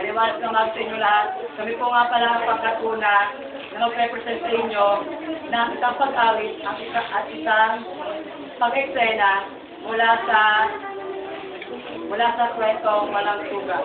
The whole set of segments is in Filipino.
Maliwanag na mag sa inyo lahat. Kami po nga pala ang pagkatuna na mag-represent sa inyo ng isang pag-awit at, isa, at isang pag-eksena mula sa mula sa kwentong walang sugat.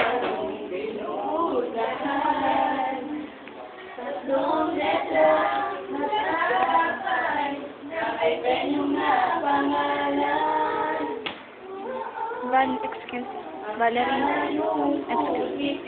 Excuse. Valerie, excuse.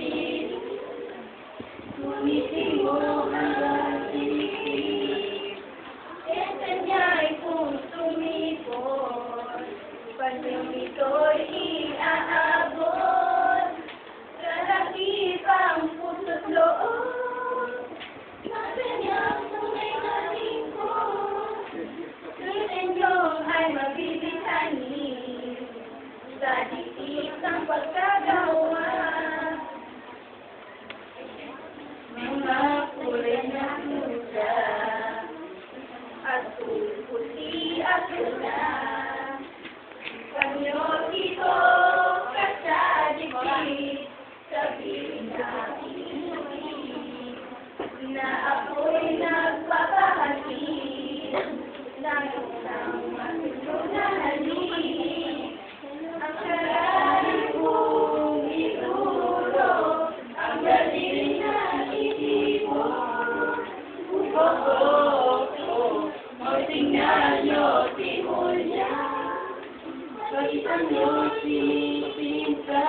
Sinipinta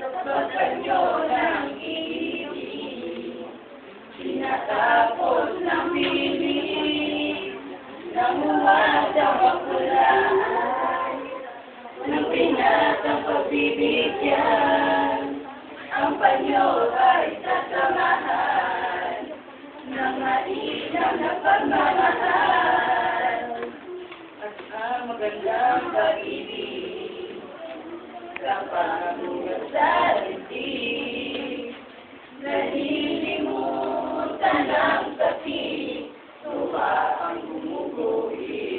Kapag kanyo ng ibig Sinatapos ng bibig Namuha sa bakulaan Ng pinatang pagbibigyan Ang panyo ay sasamahan Ng mainam na pagmamahal. At ang magandang pag-ibig Pangamungat sa dibdib Nalilimutan ang sakit Tuwa ang gumuguhit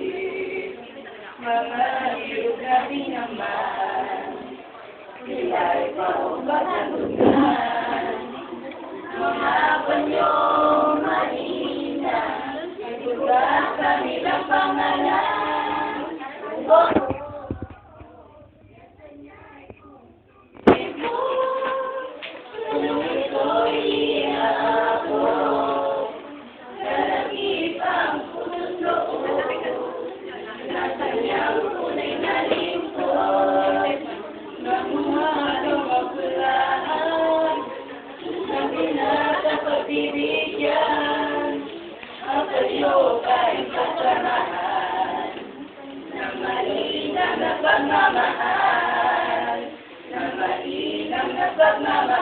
Mga hirap natin naman Sila'y paumbahan na pagmamahal.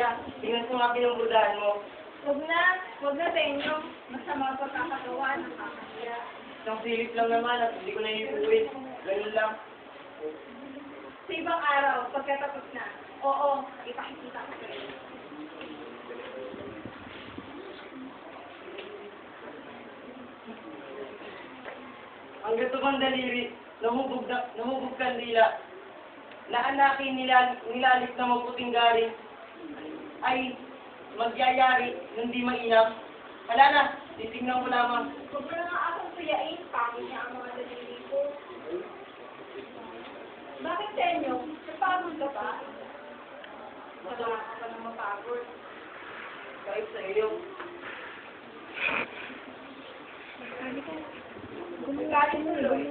Kuya, tingnan sa mga pinambudahan mo. Huwag na, huwag na sa inyo. Masama ang pagkakatawa, nakakahiya. Isang silip lang naman at hindi ko na iuwin. Ganun lang. Sa ibang araw, pagkatapos na, oo, ipakikita ko sa'yo. Ang gato kong daliri, namubog, na, namubog kandila, naanakin nilalik, nilalik na maputing garing, ay magyayari ng di mainam. Hala na, titignan ko lamang. Huwag mo na nga akong tuyain, pangit niya ang mga daliri ko. Bakit sa inyo? Napagod ka ba? Wala ka pa na mapagod. Kahit sa iyo, Galing tuloy.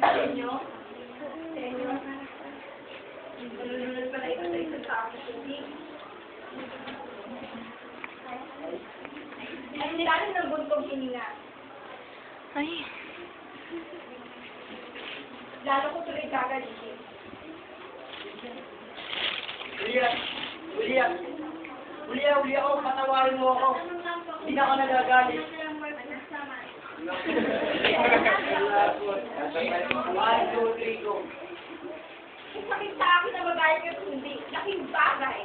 Sa inyo? Sa inyo? Nalulunod pala ito sa isa sa aking tubig. Ay, nilalim ng buntong hininga. Ay. Lalo ko tuloy gagalitin. Ulia, Ulia, Ulia, Ulia ako, patawarin mo ako. Hindi na ako nagagalit. One, two, three, go. Sakit sa akin na ka hindi. Laking bagay.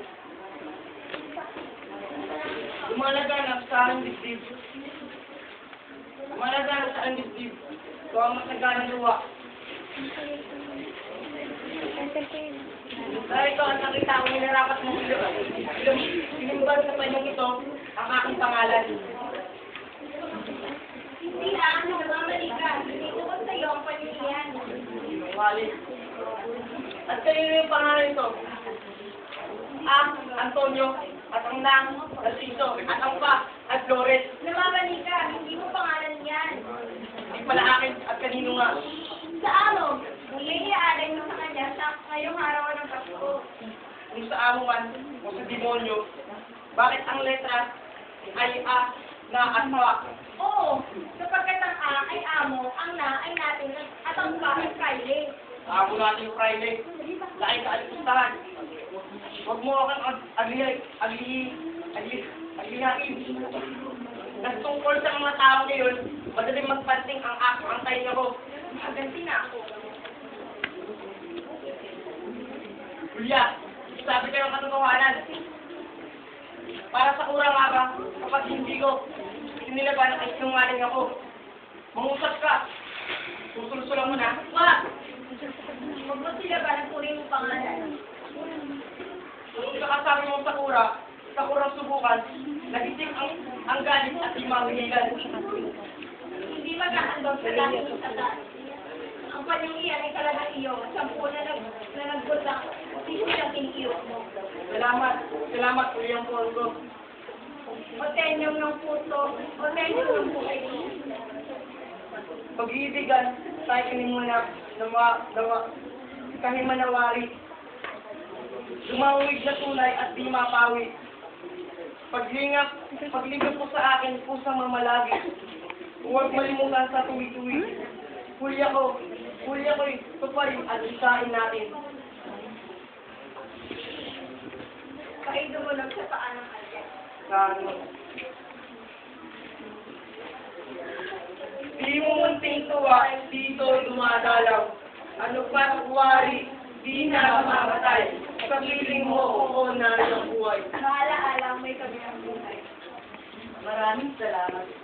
Lumalaganap sa aking dibdib. Lumalaganap sa dibdib. Ito ang mataganang luwa. Dahil ito ang nakita ko nilarapat mong ilong. Ilong, sinimban sa panyong ito ang aking pangalan. Hindi lang, nagmamali ka. Hindi ko sa iyo ang panilian. Sinungaling. At kanino yung pangalan ito? Ang Antonio, at ang nang, Narciso, at ang pa, at Flores. Namamali ka. Hindi mo pangalan pala akin at kanino nga. Sa? Muli iaalay mo sa kanya sa ngayong araw ng Pasko. Kung sa amuan o sa demonyo, bakit ang letra ay A na at pa? Oo, sapagkat ang A ay amo, ang na ay natin, at ang pa ay kaili. Amo natin Friday. Laking kaalipustahan. Huwag mo akong ag- agli, agli, agli, aglihain. Kasi tungkol sa mga tao ngayon, madaling magpanting ang ako, ang tayo ko. Maganti na ako. Julia, sabi kayo ng katotohanan. Para sa kurang nga ba, kapag hindi ko, sinilaban ang isinungaling ako. Mangusap ka. Susulsulan mo na. Ma! Huwag mo sila ba ng puri mong pangalan? Kung kakasabi mo sa kura, sa kurang subukan, nagising ang, ang galit at di mahihigan. Hindi magkahandog sa dahil sa taas. Ang panyong iyan ay talagang iyo. Sampu na, nag, na nagbutak. Hindi lang tiniyok mo. Salamat. Salamat, William Polgo. O tenyong ng puso. O tenyong ng buhay. Pag-iibigan, tayo kinimuna, nawa, nawa, kahimanawari. Lumawig na tunay at di mapawi. Paglingap, paglingap po sa akin, pusang mamalagi. Huwag malimutan sa tuwi-tuwi. Huli ako, huli ako'y tuparin at isain natin. Kaido mo lang sa paa ng alyan. Gano. Di mo munting tuwa, dito dumadalaw. Ano pa wari, di na mamamatay. Sa piling mo, oo na ng buhay. Maala-ala may kabilang buhay. Maraming salamat.